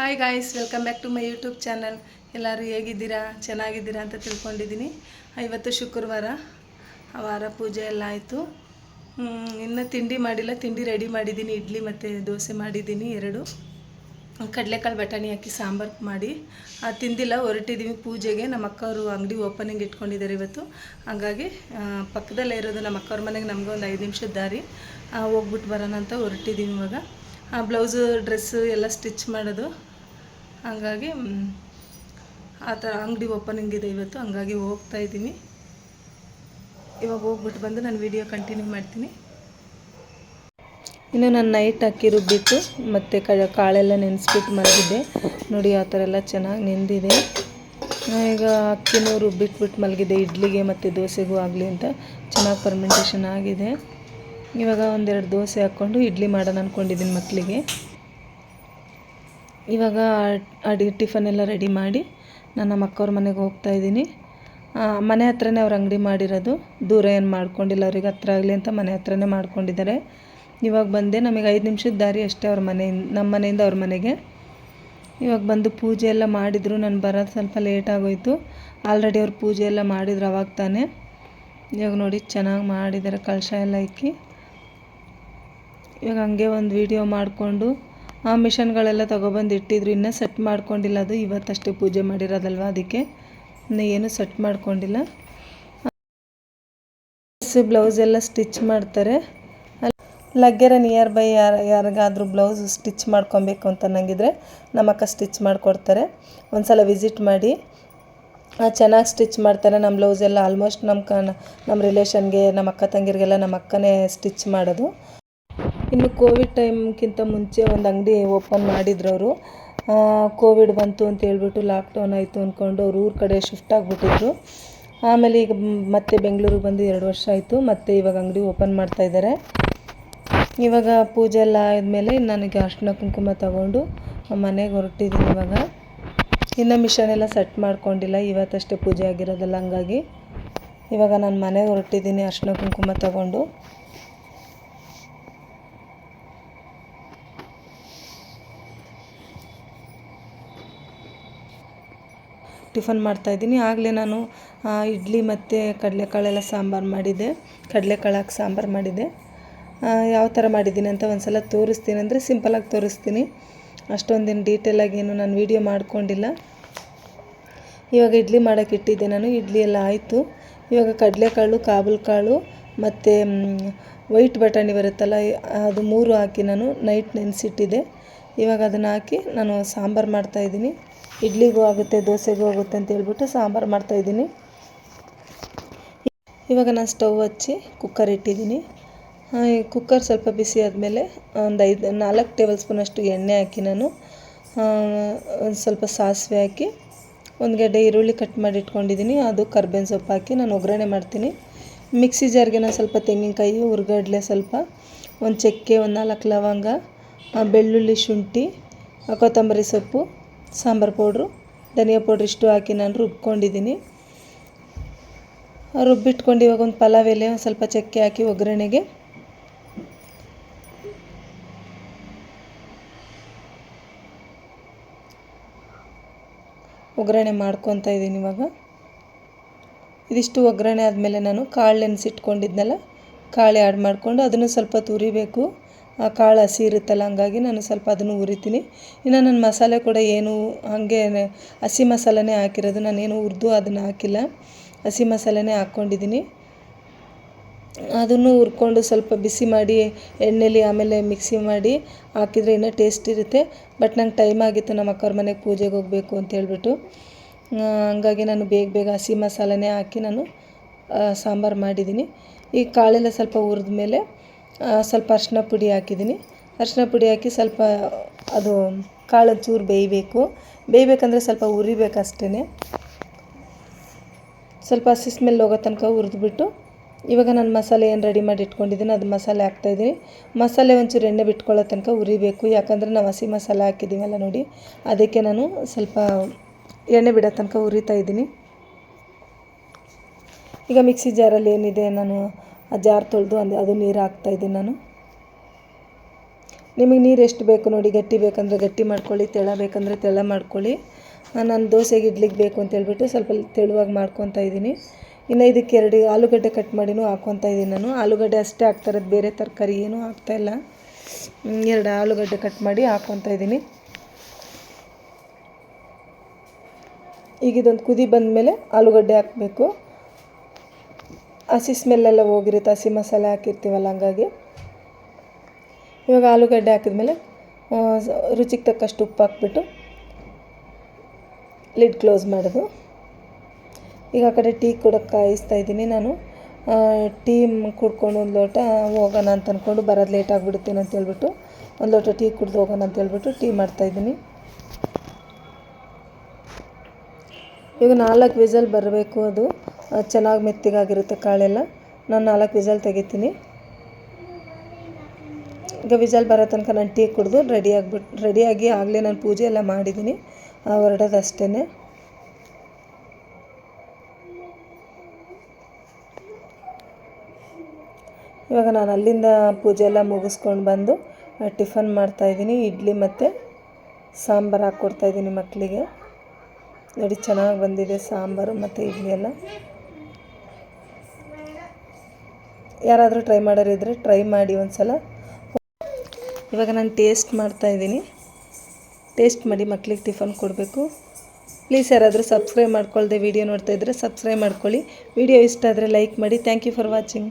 Hi guys welcome back to my YouTube channel ಎಲ್ಲರೂ ಹೇಗಿದ್ದೀರಾ? ಚೆನ್ನಾಗಿದ್ದೀರಾ ಅಂತ ತಿಳ್ಕೊಂಡಿದ್ದೀನಿ. ಇವತ್ತು ಶುಕ್ರವಾರ, ಆ ವಾರ ಪೂಜೆ ಎಲ್ಲ ಆಯಿತು. ಇನ್ನು ತಿಂಡಿ ಮಾಡಿಲ್ಲ. ತಿಂಡಿ ರೆಡಿ ಮಾಡಿದ್ದೀನಿ. ಇಡ್ಲಿ ಮತ್ತು ದೋಸೆ ಮಾಡಿದ್ದೀನಿ, ಎರಡು. ಕಡಲೆಕಾಳು ಬಟಾಣಿ ಹಾಕಿ ಸಾಂಬಾರು ಮಾಡಿ. ತಿಂದಿಲ್ಲ ಹೊರಟಿದ್ದೀವಿ ಪೂಜೆಗೆ. ನಮ್ಮ ಅಕ್ಕವರು ಅಂಗಡಿ ಓಪನಿಂಗ್ ಇಟ್ಕೊಂಡಿದ್ದಾರೆ ಇವತ್ತು. ಹಾಗಾಗಿ ಪಕ್ಕದಲ್ಲೇ ಇರೋದು ನಮ್ಮ ಅಕ್ಕವ್ರ ಮನೆಗೆ ನಮಗೆ ಒಂದು ಐದು ನಿಮಿಷದ ದಾರಿ. ಹೋಗ್ಬಿಟ್ಟು ಬರೋಣ ಅಂತ ಹೊರಟಿದ್ದೀವಿ ಇವಾಗ. ಬ್ಲೌಸು, ಡ್ರೆಸ್ಸು ಎಲ್ಲ ಸ್ಟಿಚ್ ಮಾಡೋದು. ಹಾಗಾಗಿ ಆ ಥರ ಅಂಗಡಿ ಓಪನಿಂಗ್ ಇದೆ ಇವತ್ತು, ಹಂಗಾಗಿ ಹೋಗ್ತಾ ಇದ್ದೀನಿ. ಇವಾಗ ಹೋಗ್ಬಿಟ್ಟು ಬಂದು ನಾನು ವಿಡಿಯೋ ಕಂಟಿನ್ಯೂ ಮಾಡ್ತೀನಿ. ಇನ್ನು ನಾನು ನೈಟ್ ಅಕ್ಕಿ ರುಬ್ಬಿಟ್ಟು, ಮತ್ತು ಕ, ಕಾಳೆಲ್ಲ ನೆನೆಸ್ಬಿಟ್ಟು ಮಲಗಿದ್ದೆ. ನೋಡಿ, ಆ ಥರ ಎಲ್ಲ ಚೆನ್ನಾಗಿ ನೆಂದಿದೆ. ಈಗ ಅಕ್ಕಿನೂ ರುಬ್ಬಿಟ್ಬಿಟ್ಟು ಮಲಗಿದೆ ಇಡ್ಲಿಗೆ ಮತ್ತು ದೋಸೆಗೂ ಆಗಲಿ ಅಂತ. ಚೆನ್ನಾಗಿ ಫರ್ಮೆಂಟೇಷನ್ ಆಗಿದೆ. ಇವಾಗ ಒಂದೆರಡು ದೋಸೆ ಹಾಕ್ಕೊಂಡು ಇಡ್ಲಿ ಮಾಡೋಣ ಅಂದ್ಕೊಂಡಿದ್ದೀನಿ ಮಕ್ಕಳಿಗೆ ಇವಾಗ ಅಡಿ, ಟಿಫನ್ ಎಲ್ಲ ರೆಡಿ ಮಾಡಿ ನಾನು ನಮ್ಮ ಅಕ್ಕವ್ರ ಮನೆಗೆ ಹೋಗ್ತಾ ಇದ್ದೀನಿ. ಮನೆ ಹತ್ರನೇ ಅವ್ರು ಅಂಗಡಿ ಮಾಡಿರೋದು. ದೂರ ಏನು ಮಾಡ್ಕೊಂಡಿಲ್ಲ ಅವ್ರಿಗೆ, ಹತ್ರ ಆಗಲಿ ಅಂತ ಮನೆ ಹತ್ರನೇ ಮಾಡ್ಕೊಂಡಿದ್ದಾರೆ. ಇವಾಗ ಬಂದೆ, ನಮಗೆ ಐದು ನಿಮಿಷದ ದಾರಿ ಅಷ್ಟೇ ಅವ್ರ ಮನೆಯಿಂದ, ನಮ್ಮ ಮನೆಯಿಂದ ಅವ್ರ ಮನೆಗೆ. ಇವಾಗ ಬಂದು ಪೂಜೆ ಎಲ್ಲ ಮಾಡಿದರು, ನಾನು ಬರೋದು ಸ್ವಲ್ಪ ಲೇಟ್ ಆಗೋಯ್ತು. ಆಲ್ರೆಡಿ ಅವ್ರು ಪೂಜೆ ಎಲ್ಲ ಮಾಡಿದ್ರು, ಅವಾಗ ತಾನೇ. ಇವಾಗ ನೋಡಿ ಚೆನ್ನಾಗಿ ಮಾಡಿದ್ದಾರೆ, ಕಳಶ ಎಲ್ಲ ಇಕ್ಕಿ. ಇವಾಗ ಹಂಗೆ ಒಂದು ವಿಡಿಯೋ ಮಾಡಿಕೊಂಡು ಆ ಮಿಷನ್ಗಳೆಲ್ಲ ತೊಗೊಬಂದು ಇಟ್ಟಿದ್ರು, ಇನ್ನೂ ಸೆಟ್ ಮಾಡ್ಕೊಂಡಿಲ್ಲ. ಅದು ಇವತ್ತಷ್ಟೇ ಪೂಜೆ ಮಾಡಿರೋದಲ್ವ ಅದಕ್ಕೆ. ಇನ್ನೂ ಏನೂ ಸೆಟ್ ಮಾಡ್ಕೊಂಡಿಲ್ಲ. ಬ್ಲೌಸ್ ಎಲ್ಲ ಸ್ಟಿಚ್ ಮಾಡ್ತಾರೆ. ಲಗ್ಗೆರ ನಿಯರ್ ಬೈ ಯಾರು, ಯಾರಿಗಾದರೂ ಬ್ಲೌಸ್ ಸ್ಟಿಚ್ ಮಾಡ್ಕೊಬೇಕು ಅಂತ ನಂಗಿದ್ರೆ ನಮ್ಮಕ್ಕ ಸ್ಟಿಚ್ ಮಾಡಿಕೊಡ್ತಾರೆ. ಒಂದು ಸಲ ವಿಸಿಟ್ ಮಾಡಿ. ಚೆನ್ನಾಗಿ ಸ್ಟಿಚ್ ಮಾಡ್ತಾರೆ. ನಮ್ಮ ಬ್ಲೌಸ್ ಎಲ್ಲ ಆಲ್ಮೋಸ್ಟ್ ನಮ್ಮ ಕ ನಮ್ಮ ರಿಲೇಷನ್ಗೆ, ನಮ್ಮ ಅಕ್ಕ ತಂಗಿರಿಗೆಲ್ಲ ನಮ್ಮ ಅಕ್ಕನೇ ಸ್ಟಿಚ್ ಮಾಡೋದು. ಇನ್ನು ಕೋವಿಡ್ ಟೈಮ್ಗಿಂತ ಮುಂಚೆ ಒಂದು ಅಂಗಡಿ ಓಪನ್ ಮಾಡಿದ್ರು ಅವರು ಕೋವಿಡ್ ಬಂತು ಅಂತ ಹೇಳ್ಬಿಟ್ಟು ಲಾಕ್ಡೌನ್ ಆಯಿತು ಅಂದ್ಕೊಂಡು ಅವ್ರು ಊರ ಕಡೆ ಶಿಫ್ಟ್ ಆಗಿಬಿಟ್ಟಿದ್ರು. ಆಮೇಲೆ ಈಗ ಮತ್ತೆ ಬೆಂಗಳೂರಿಗೆ ಬಂದು ಎರಡು ವರ್ಷ ಆಯಿತು, ಮತ್ತೆ ಇವಾಗ ಅಂಗಡಿ ಓಪನ್ ಮಾಡ್ತಾ ಇದ್ದಾರೆ. ಇವಾಗ ಪೂಜೆ ಎಲ್ಲ ಆದಮೇಲೆ ನನಗೆ ಅರ್ಶಿನ ಕುಂಕುಮ ತಗೊಂಡು ಮನೆಗೆ ಹೊರಟಿದ್ದೀನಿ ಇವಾಗ. ಇನ್ನು ಮಿಷನ್ ಎಲ್ಲ ಸೆಟ್ ಮಾಡ್ಕೊಂಡಿಲ್ಲ, ಇವತ್ತಷ್ಟೇ ಪೂಜೆ ಆಗಿರೋದಲ್ಲ ಹಂಗಾಗಿ. ಇವಾಗ ನಾನು ಮನೆಗೆ ಹೊರಟಿದ್ದೀನಿ ಅರ್ಶಿನ ಕುಂಕುಮ ತಗೊಂಡು. ಟಿಫನ್ ಮಾಡ್ತಾಯಿದ್ದೀನಿ ಆಗಲೇ ನಾನು ಇಡ್ಲಿ ಮತ್ತು ಕಡಲೆಕಾಳೆಲ್ಲ ಸಾಂಬಾರು ಮಾಡಿದ್ದೆ ಕಡಲೆಕಾಳು ಹಾಕಿ ಸಾಂಬಾರು ಮಾಡಿದ್ದೆ ಯಾವ ಥರ ಮಾಡಿದ್ದೀನಿ ಅಂತ ಒಂದು ಸಲ ತೋರಿಸ್ತೀನಿ. ಅಂದರೆ ಸಿಂಪಲಾಗಿ ತೋರಿಸ್ತೀನಿ. ಅಷ್ಟೊಂದೇನು ಡೀಟೇಲಾಗಿ ಏನು ನಾನು ವೀಡಿಯೋ ಮಾಡ್ಕೊಂಡಿಲ್ಲ. ಇವಾಗ ಇಡ್ಲಿ ಮಾಡೋಕ್ಕೆ ಇಟ್ಟಿದ್ದೆ ನಾನು. ಇಡ್ಲಿ ಎಲ್ಲ ಆಯಿತು. ಇವಾಗ ಕಡಲೆಕಾಳು ಕಾಬೂಲ್ ಕಾಳು ಮತ್ತು ವೈಟ್ ಬಟಾಣಿ ಬರುತ್ತಲ್ಲ, ಅದು ಮೂರು ಹಾಕಿ ನಾನು ನೈಟ್ ನೆನೆಸಿಟ್ಟಿದ್ದೆ. ಇವಾಗ ಅದನ್ನು ಹಾಕಿ ನಾನು ಸಾಂಬಾರು ಮಾಡ್ತಾಯಿದ್ದೀನಿ ಇಡ್ಲಿಗೂ ಆಗುತ್ತೆ, ದೋಸೆಗೂ ಆಗುತ್ತೆ ಅಂತ ಹೇಳ್ಬಿಟ್ಟು ಸಾಂಬಾರು ಮಾಡ್ತಾಯಿದ್ದೀನಿ ಇವಾಗ ನಾನು ಸ್ಟವ್ ಹಚ್ಚಿ ಕುಕ್ಕರ್ ಇಟ್ಟಿದ್ದೀನಿ. ಕುಕ್ಕರ್ ಸ್ವಲ್ಪ ಬಿಸಿ ಆದಮೇಲೆ ಒಂದು ಐದು, ನಾಲ್ಕು ಟೇಬಲ್ ಸ್ಪೂನಷ್ಟು ಎಣ್ಣೆ ಹಾಕಿ ನಾನು ಒಂದು ಸ್ವಲ್ಪ ಸಾಸಿವೆ ಹಾಕಿ, ಒಂದು ಗಡ್ಡೆ ಈರುಳ್ಳಿ ಕಟ್ ಮಾಡಿ ಇಟ್ಕೊಂಡಿದ್ದೀನಿ. ಅದು ಕರ್ಬೇವಿನ ಸೊಪ್ಪು ಹಾಕಿ ನಾನು ಒಗ್ಗರಣೆ ಮಾಡ್ತೀನಿ. ಮಿಕ್ಸಿ ಜಾರ್ಗೆ ನಾನು ಸ್ವಲ್ಪ ತೆಂಗಿನಕಾಯಿ, ಹುರ್ಗಡ್ಲೆ ಸ್ವಲ್ಪ, ಒಂದು ಚಕ್ಕೆ, ಒಂದು ನಾಲ್ಕು ಲವಂಗ ಬೆಳ್ಳುಳ್ಳಿ ಶುಂಠಿ ಕೊತ್ತಂಬರಿ ಸೊಪ್ಪು ಸಾಂಬಾರು ಪೌಡ್ರು, ಧನಿಯಾ ಪೌಡ್ರ್ ಇಷ್ಟು ಹಾಕಿ ನಾನು ರುಬ್ಕೊಂಡಿದ್ದೀನಿ. ರುಬ್ಬಿಟ್ಕೊಂಡು ಇವಾಗ ಒಂದು ಪಲಾವ್ ಎಲೆ ಒಂದು ಸ್ವಲ್ಪ ಚಕ್ಕೆ ಹಾಕಿ ಒಗ್ಗರಣೆಗೆ. ಒಗ್ಗರಣೆ ಮಾಡ್ಕೊತಾ ಇದ್ದೀನಿ ಇವಾಗ. ಇದಿಷ್ಟು ಒಗ್ಗರಣೆ ಆದಮೇಲೆ ನಾನು ಕಾಳು ನೆನೆಸಿಟ್ಕೊಂಡಿದ್ನಲ್ಲ, ಕಾಳು ಆ್ಯಡ್ ಮಾಡಿಕೊಂಡು ಅದನ್ನು ಸ್ವಲ್ಪ ತುರಿಬೇಕು. ಕಾಳು ಹಸಿ ಇರುತ್ತಲ್ಲ, ಹಂಗಾಗಿ ನಾನು ಸ್ವಲ್ಪ ಅದನ್ನು ಉರಿತೀನಿ ಇನ್ನು ನನ್ನ ಮಸಾಲೆ ಕೂಡ ಏನು ಹಾಗೆ ಹಸಿ ಮಸಾಲನೇ ಹಾಕಿರೋದು. ನಾನೇನು ಹುರಿದು ಅದನ್ನು ಹಾಕಿಲ್ಲ. ಹಸಿ ಮಸಾಲೆನೇ ಹಾಕ್ಕೊಂಡಿದ್ದೀನಿ. ಅದನ್ನು ಹುರ್ಕೊಂಡು ಸ್ವಲ್ಪ ಬಿಸಿ ಮಾಡಿ ಎಣ್ಣೆಲಿ ಆಮೇಲೆ ಮಿಕ್ಸಿ ಮಾಡಿ ಹಾಕಿದರೆ ಇನ್ನೂ ಟೇಸ್ಟ್ ಇರುತ್ತೆ. ಬಟ್ ನಂಗೆ ಟೈಮ್ ಆಗಿತ್ತು ನಮ್ಮ ಅಕ್ಕವ್ರ ಮನೆಗೆ ಪೂಜೆಗೆ ಹೋಗಬೇಕು ಅಂತ ಹೇಳ್ಬಿಟ್ಟು. ಹಂಗಾಗಿ ನಾನು ಬೇಗ ಬೇಗ ಹಸಿ ಮಸಾಲೆನೇ ಹಾಕಿ ನಾನು ಸಾಂಬಾರು ಮಾಡಿದ್ದೀನಿ. ಈ ಕಾಳೆಲ್ಲ ಸ್ವಲ್ಪ ಹುರಿದ ಮೇಲೆ ಸ್ವಲ್ಪ ಅರಿಶಿನ ಪುಡಿ ಹಾಕಿದ್ದೀನಿ. ಅರಿಶಿನ ಪುಡಿ ಹಾಕಿ ಸ್ವಲ್ಪ ಅದು ಕಾಳು ಚೂರು ಬೇಯಬೇಕು. ಬೇಯಬೇಕಂದ್ರೆ ಸ್ವಲ್ಪ ಉರಿಬೇಕಷ್ಟೇ ಸ್ವಲ್ಪ ಹಸಿ ಸ್ಮೆಲ್ ಹೋಗೋ ತನಕ ಹುರಿದ್ಬಿಟ್ಟು ಇವಾಗ ನಾನು ಮಸಾಲೆ ಏನು ರೆಡಿ ಮಾಡಿ ಇಟ್ಕೊಂಡಿದ್ದೀನಿ ಅದು ಮಸಾಲೆ ಹಾಕ್ತಾಯಿದ್ದೀನಿ ಮಸಾಲೆ ಒಂಚೂರು ಎಣ್ಣೆ ಬಿಟ್ಕೊಳ್ಳೋ ತನಕ ಉರಿಬೇಕು ಯಾಕಂದರೆ ನಾವು ಹಸಿ ಮಸಾಲೆ ಹಾಕಿದ್ದೀವಲ್ಲ ನೋಡಿ, ಅದಕ್ಕೆ ನಾನು ಸ್ವಲ್ಪ ಎಣ್ಣೆ ಬಿಡೋ ತನಕ ಉರಿತಾ ಇದ್ದೀನಿ. ಈಗ ಮಿಕ್ಸಿ ಜಾರಲ್ಲಿ ಏನಿದೆ ನಾನು ಆ ಜಾರ್ ತೊಳೆದು ಅಲ್ಲಿ ಅದು ನೀರು ಹಾಕ್ತಾಯಿದ್ದೀನಿ ನಾನು. ನಿಮಗೆ ನೀರು ಎಷ್ಟು ಬೇಕು ನೋಡಿ, ಗಟ್ಟಿ ಬೇಕಂದರೆ ಗಟ್ಟಿ ಮಾಡ್ಕೊಳ್ಳಿ, ತೆಳ ಬೇಕಂದರೆ ತೆಳ ಮಾಡ್ಕೊಳ್ಳಿ. ನಾನು ದೋಸೆಗೆ ಇಡ್ಲಿಕ್ಕೆ ಬೇಕು ಅಂತ ಹೇಳ್ಬಿಟ್ಟು ಸ್ವಲ್ಪ ತೆಳುವಾಗಿ ಮಾಡ್ಕೊತಾ ಇದ್ದೀನಿ. ಇನ್ನು ಇದಕ್ಕೆ ಎರಡು ಆಲೂಗಡ್ಡೆ ಕಟ್ ಮಾಡಿನೂ ಹಾಕ್ಕೊತಾ ಇದ್ದೀನಿ ನಾನು. ಆಲೂಗಡ್ಡೆ ಅಷ್ಟೇ ಹಾಕ್ತಾ ಇರೋದು, ಬೇರೆ ತರಕಾರಿ ಏನೂ ಹಾಕ್ತಾಯಿಲ್ಲ ಎರಡು ಆಲೂಗಡ್ಡೆ ಕಟ್ ಮಾಡಿ ಹಾಕ್ಕೊತಾ ಇದ್ದೀನಿ. ಈಗ ಇದೊಂದು ಕುದಿ ಬಂದಮೇಲೆ ಆಲೂಗಡ್ಡೆ ಹಾಕಬೇಕು. ಹಸಿ ಸ್ಮೆಲ್ಲೆಲ್ಲ ಹೋಗಿರುತ್ತೆ, ಹಸಿ ಮಸಾಲೆ ಹಾಕಿರ್ತೀವಲ್ಲ ಹಂಗಾಗಿ. ಇವಾಗ ಆಲೂಗಡ್ಡೆ ಹಾಕಿದ್ಮೇಲೆ ರುಚಿಗೆ ತಕ್ಕಷ್ಟು ಉಪ್ಪು ಹಾಕ್ಬಿಟ್ಟು ಲಿಡ್ ಕ್ಲೋಸ್ ಮಾಡೋದು. ಈಗ ಆ ಕಡೆ ಟೀ ಕೂಡ ಕಾಯಿಸ್ತಾ ಇದ್ದೀನಿ ನಾನು. ಟೀ ಕುಡ್ಕೊಂಡು ಒಂದು ಲೋಟ ಹೋಗೋಣ ಅಂತ ಅಂದ್ಕೊಂಡು ಬರೋದು ಲೇಟ್ ಆಗಿಬಿಡುತ್ತೇನೆ ಅಂತ ಹೇಳ್ಬಿಟ್ಟು, ಒಂದು ಲೋಟ ಟೀ ಕುಡ್ದು ಹೋಗೋಣ ಅಂತ ಹೇಳ್ಬಿಟ್ಟು ಟೀ ಮಾಡ್ತಾಯಿದ್ದೀನಿ ಇವಾಗ ನಾಲ್ಕು ವಿಸಲ್ ಬರಬೇಕು ಅದು. ಚೆನ್ನಾಗಿ ಮೆತ್ತಗಾಗಿರುತ್ತೆ ಕಾಳೆಲ್ಲ. ನಾನು ನಾಲ್ಕು ವಿಜಲ್ ತೆಗಿತೀನಿ. ಈಗ ವಿಜಲ್ ಬರೋ ತನಕ ನಾನು ಟೀ ಕುಡಿದು ರೆಡಿ ಆಗಿಬಿಟ್ಟು ರೆಡಿಯಾಗಿ ಆಗಲೇ ನಾನು ಪೂಜೆ ಎಲ್ಲ ಮಾಡಿದ್ದೀನಿ ಹೊರಡೋದು ಅಷ್ಟೇ ಇವಾಗ ನಾನು ಅಲ್ಲಿಂದ ಪೂಜೆ ಎಲ್ಲ ಮುಗಿಸ್ಕೊಂಡು ಬಂದು ಟಿಫನ್ ಮಾಡ್ತಾಯಿದ್ದೀನಿ ಇಡ್ಲಿ ಮತ್ತು ಸಾಂಬಾರು ಹಾಕ್ಕೊಡ್ತಾಯಿದ್ದೀನಿ ಮಕ್ಕಳಿಗೆ ನೋಡಿ, ಚೆನ್ನಾಗಿ ಬಂದಿದೆ ಸಾಂಬಾರು ಮತ್ತು ಇಡ್ಲಿ ಎಲ್ಲ. ಯಾರಾದರೂ ಟ್ರೈ ಮಾಡೋರಿದ್ದರೆ ಟ್ರೈ ಮಾಡಿ ಒಂದು ಸಲ ಇವಾಗ ನಾನು ಟೇಸ್ಟ್ ಮಾಡ್ತಾಯಿದ್ದೀನಿ ಟೇಸ್ಟ್ ಮಾಡಿ ಮಕ್ಕಳಿಗೆ ಟಿಫನ್ ಕೊಡಬೇಕು. ಪ್ಲೀಸ್ ಯಾರಾದರೂ ಸಬ್ಸ್ಕ್ರೈಬ್ ಮಾಡ್ಕೊಳ್ದೆ ವೀಡಿಯೋ ನೋಡ್ತಾಯಿದ್ರೆ ಸಬ್ಸ್ಕ್ರೈಬ್ ಮಾಡ್ಕೊಳ್ಳಿ. ವಿಡಿಯೋ ಇಷ್ಟ ಆದರೆ ಲೈಕ್ ಮಾಡಿ. Thank you for watching